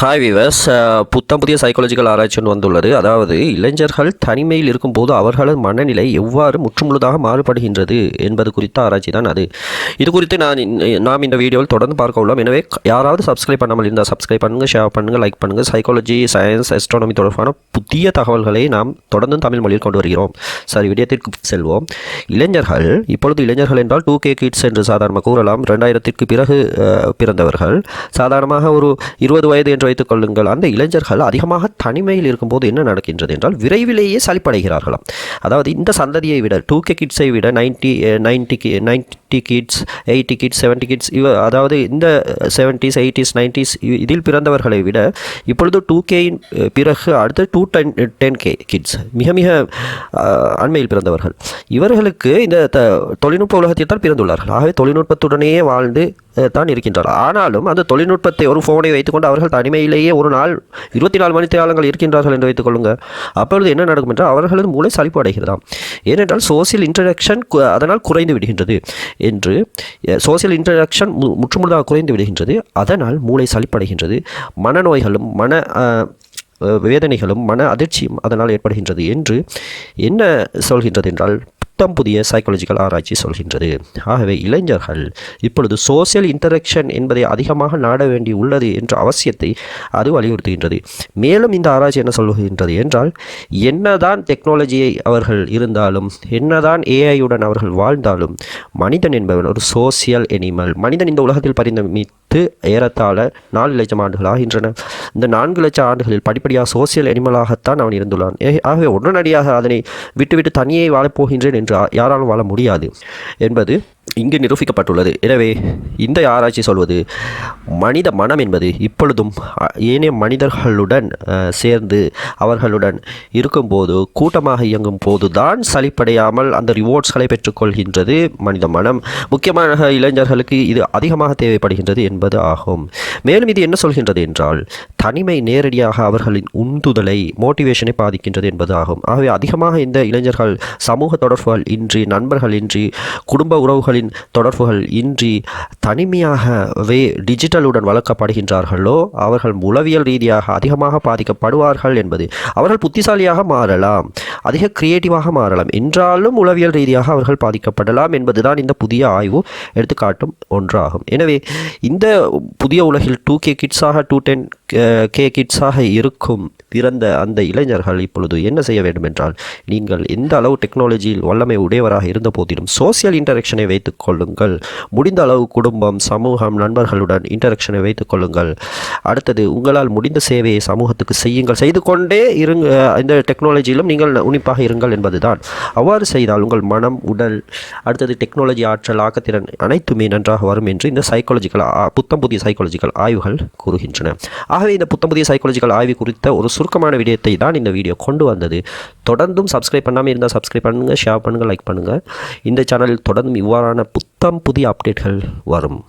Hi viewers புத்தம் புதிய psychological ஆராய்ச்சி ஒன்று வந்துள்ளது. அதாவது இளைஞர்கள் தனிமையில் இருக்கும்போது அவர்களது மனநிலை எவ்வாறு முற்றுமுழுதாக மாறுபடுகின்றது என்பது குறித்த ஆராய்ச்சி தான் அது. இது குறித்து நான் நாம் இந்த வீடியோவில் தொடர்ந்து பார்க்க உள்ளோம். எனவே யாராவது சப்ஸ்கிரைப் பண்ணாமல் இருந்தால் சப்ஸ்கிரைப் பண்ணுங்கள் ஷேர் பண்ணுங்கள் லைக் பண்ணுங்கள் சைக்காலஜி சயின்ஸ் எஸ்ட்ரானமி தொடர்பான புதிய தகவல்களை நாம் தொடர்ந்து தமிழ் மொழியில் கொண்டு வருகிறோம். சரி விடயத்திற்கு செல்வோம். இளைஞர்கள் இப்பொழுது இளைஞர்கள் என்றால் டூ கே கிட்ஸ் என்று சாதாரணமாக கூறலாம். ரெண்டாயிரத்திற்கு பிறகு பிறந்தவர்கள். சாதாரணமாக ஒரு இருபது வயது என்று வைத்துக் கொள்ளுங்கள். அந்த இளைஞர்கள் அதிகமாக தனிமையில் இருக்கும்போது என்ன நடக்கின்றது என்றால் விரைவிலேயே சலிப்படைகிறார்களாம். அதாவது இந்த சந்ததியை விட டூ கே கிட்ஸை விட ninety ninety ninety kids eighty kids seventy kids இவ அதாவது இந்த செவன்டிஸ் எயிட்டிஸ் நைன்டிஸ் இதில் பிறந்தவர்களை விட இப்பொழுது டூ கேயின் eh, பிறகு அடுத்து two ten ten K kids மிக மிக அண்மையில் பிறந்தவர்கள். இவர்களுக்கு இந்த தொழில்நுட்ப உலகத்தில் தான் பிறந்துள்ளார்கள். ஆகவே தொழில்நுட்பத்துடனேயே வாழ்ந்து தான் இருக்கின்றார்கள் ஆனாலும் அந்த தொழில்நுட்பத்தை ஒரு ஃபோனை வைத்துக்கொண்டு அவர்கள் தனிமையிலேயே ஒரு நாள் இருபத்தி நாலு மணி நேரங்கள் இருக்கின்றார்கள் என்று வைத்துக்கொள்ளுங்கள் அப்பொழுது என்ன நடக்கும் என்றால் அவர்களது மூளை சளிப்பு அடைகிறதாம். ஏனென்றால் சோசியல் இன்டராக்ஷன் அதனால் குறைந்து விடுகின்றது என்று சோசியல் இன்டராக்ஷன் முற்றுமுழுதாக குறைந்து விடுகின்றது. அதனால் மூளை சளிப்படைகின்றது மனநோய்களும் மன வேதனைகளும் மன அதிர்ச்சியும் அதனால் ஏற்படுகின்றது என்று என்ன சொல்கின்றது என்றால் புத்தம் புதிய சைக்காலஜிக்கல் ஆராய்ச்சி சொல்கின்றது. ஆகவே இளைஞர்கள் இப்பொழுது சோசியல் இன்டராக்ஷன் என்பதை அதிகமாக நாட வேண்டி உள்ளது என்ற அவசியத்தை அது வலியுறுத்துகின்றது. மேலும் இந்த ஆராய்ச்சி என்ன சொல்கின்றது என்றால் என்னதான் டெக்னாலஜியை அவர்கள் இருந்தாலும் என்னதான் ஏஐயுடன் அவர்கள் வாழ்ந்தாலும் மனிதன் என்பவன் ஒரு சோசியல் எனிமல் மனிதன் இந்த உலகத்தில் பரிணமித்து ஏறத்தாழ நாலு லட்சம் ஆண்டுகள் ஆகின்றன. இந்த நான்கு லட்சம் ஆண்டுகளில் படிப்படியாக சோசியல் எனிமலாகத்தான் அவன் இருந்துள்ளான். ஆகவே உடனடியாக அதனை விட்டுவிட்டு தனியே வாழப்போகின்றேன் என்று யாராலும் வாழ முடியாது என்பது இங்கு நிரூபிக்கப்பட்டுள்ளது. எனவே இந்த ஆராய்ச்சி சொல்வது மனித மனம் என்பது இப்பொழுதும் ஏனைய மனிதர்களுடன் சேர்ந்து அவர்களுடன் இருக்கும்போது கூட்டமாக இயங்கும் போதுதான் சலிப்படையாமல் அந்த ரிவார்ட்ஸ்களை பெற்றுக்கொள்கின்றது மனித மனம். முக்கியமாக இளைஞர்களுக்கு இது அதிகமாக தேவைப்படுகின்றது என்பது ஆகும். மேலும் இது என்ன சொல்கின்றது என்றால் தனிமை நேரடியாக அவர்களின் உந்துதலை மோட்டிவேஷனை பாதிக்கின்றது என்பது ஆகும். ஆகவே அதிகமாக இந்த இளைஞர்கள் சமூக தொடர்புகள் இன்றி நண்பர்கள் இன்றி குடும்ப உறவுகள் உறவுகளின் தொடர்புகள் இன்றி தனிமையாகவே டிஜிட்டலுடன் வளர்க்கப்படுகின்றார்களோ அவர்கள் உளவியல் ரீதியாக அதிகமாக பாதிக்கப்படுவார்கள் என்பது அவர்கள் புத்திசாலியாக மாறலாம் அதிக கிரியேட்டிவாக மாறலாம். என்றாலும் உளவியல் ரீதியாக அவர்கள் பாதிக்கப்படலாம் என்பதுதான் இந்த புதிய ஆய்வு எடுத்துக்காட்டும் ஒன்றாகும். எனவே இந்த புதிய உலகில் டூ கே கிட்ஸாக டூ டென் கே கிட்ஸாக இருக்கும் பிறந்த அந்த இளைஞர்கள் இப்பொழுது என்ன செய்ய வேண்டும் என்றால் நீங்கள் எந்த அளவு டெக்னாலஜியில் வல்லமை உடையவராக இருந்த போதிலும் சோசியல் இன்டராக்ஷனை வைத்துக் கொள்ளுங்கள். முடிந்த அளவு குடும்பம் சமூகம் நண்பர்களுடன் இன்டராக்ஷனை வைத்துக் கொள்ளுங்கள். அடுத்தது உங்களால் முடிந்த சேவையை சமூகத்துக்கு செய்யுங்கள். செய்து கொண்டே இருங்க இந்த டெக்னாலஜியிலும் நீங்கள் உன்னிப்பாக இருங்கள் என்பதுதான். அவ்வாறு செய்தால் உங்கள் மனம் உடல் அடுத்தது டெக்னாலஜி ஆற்றல் ஆக்கத்திறன் அனைத்துமே நன்றாக வரும் என்று இந்த சைக்காலஜிக்கல் புத்தம் புதிய சைக்காலஜிக்கல் ஆய்வுகள் கூறுகின்றன. ஆகவே இந்த புத்தம் புதிய சைக்காலஜிக்கல் ஆய்வு குறித்த ஒரு சுருக்கமான விடயத்தை தான் இந்த வீடியோ கொண்டு வந்தது. தொடர்ந்தும் சப்ஸ்கிரைப் பண்ணாமல் இருந்தால் சப்ஸ்கிரைப் பண்ணுங்கள் ஷேர் பண்ணுங்கள் லைக் பண்ணுங்கள் இந்த சேனலில் தொடர்ந்தும் இவ்வாறான புத்தம் புதிய அப்டேட்கள் வரும்.